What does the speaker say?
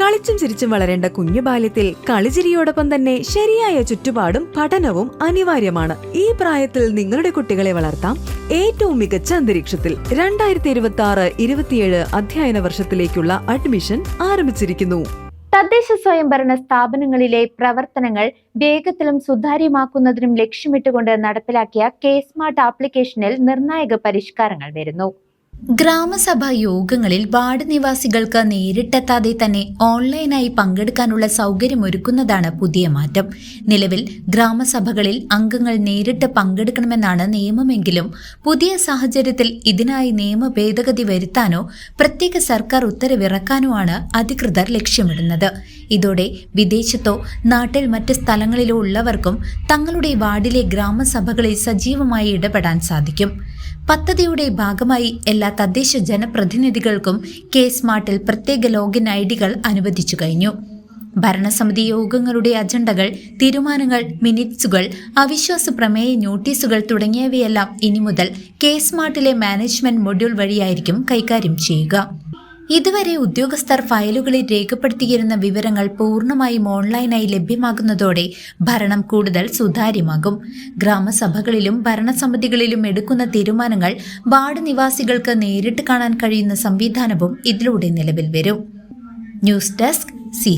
കളിച്ചും ചിരിച്ചും വളരേണ്ട കുഞ്ഞു ബാല്യത്തിൽ കളിചിരിയോടൊപ്പം തന്നെ ശരിയായ ചുറ്റുപാടും പഠനവും അനിവാര്യമാണ്. ഈ പ്രായത്തിൽ നിങ്ങളുടെ കുട്ടികളെ വളർത്താം. ഏറ്റവും മികച്ച അന്തരീക്ഷത്തിൽ രണ്ടായിരത്തി ഇരുപത്തി ആറ് ഇരുപത്തിയേഴ് അധ്യയന വർഷത്തിലേക്കുള്ള അഡ്മിഷൻ ആരംഭിച്ചിരിക്കുന്നു. തദ്ദേശ സ്വയംഭരണ സ്ഥാപനങ്ങളിലെ പ്രവർത്തനങ്ങൾ വേഗത്തിലും സുതാര്യമാക്കുന്നതിനും ലക്ഷ്യമിട്ടുകൊണ്ട് നടപ്പിലാക്കിയ കെ സ്മാർട്ട് ആപ്ലിക്കേഷനിൽ നിർണായക പരിഷ്കാരങ്ങൾ വരുന്നു. ഗ്രാമസഭാ യോഗങ്ങളിൽ വാർഡ് നിവാസികൾക്ക് നേരിട്ടെത്താതെ തന്നെ ഓൺലൈനായി പങ്കെടുക്കാനുള്ള സൗകര്യമൊരുക്കുന്നതാണ് പുതിയ മാറ്റം. നിലവിൽ ഗ്രാമസഭകളിൽ അംഗങ്ങൾ നേരിട്ട് പങ്കെടുക്കണമെന്നാണ് നിയമമെങ്കിലും പുതിയ സാഹചര്യത്തിൽ ഇതിനായി നിയമ ഭേദഗതി വരുത്താനോ പ്രത്യേക സർക്കാർ ഉത്തരവിറക്കാനോ ആണ് അധികൃതർ ലക്ഷ്യമിടുന്നത്. ഇതോടെ വിദേശത്തോ നാട്ടിൽ മറ്റ് സ്ഥലങ്ങളിലോ ഉള്ളവർക്കും തങ്ങളുടെ വാർഡിലെ ഗ്രാമസഭകളിൽ സജീവമായി ഇടപെടാൻ സാധിക്കും. പദ്ധതിയുടെ ഭാഗമായി എല്ലാ തദ്ദേശ ജനപ്രതിനിധികൾക്കും കെ സ്മാർട്ടിൽ പ്രത്യേക ലോഗിൻ ഐ ഡികൾ അനുവദിച്ചു കഴിഞ്ഞു. ഭരണസമിതി യോഗങ്ങളുടെ അജണ്ടകൾ തീരുമാനങ്ങൾ മിനിറ്റ്സുകൾ അവിശ്വാസ പ്രമേയ നോട്ടീസുകൾ തുടങ്ങിയവയെല്ലാം ഇനി മുതൽ കെ സ്മാർട്ടിലെ മാനേജ്മെന്റ് മൊഡ്യൂൾ വഴിയായിരിക്കും കൈകാര്യം ചെയ്യുക. ഇതുവരെ ഉദ്യോഗസ്ഥർ ഫയലുകളിൽ രേഖപ്പെടുത്തിയിരുന്ന വിവരങ്ങൾ പൂർണമായും ഓൺലൈനായി ലഭ്യമാകുന്നതോടെ ഭരണം കൂടുതൽ സുതാര്യമാകും. ഗ്രാമസഭകളിലും ഭരണസമിതികളിലും എടുക്കുന്ന തീരുമാനങ്ങൾ വാർഡ് നിവാസികൾക്ക് നേരിട്ട് കാണാൻ കഴിയുന്ന സംവിധാനവും ഇതിലൂടെ നിലവിൽ വരും. News desk C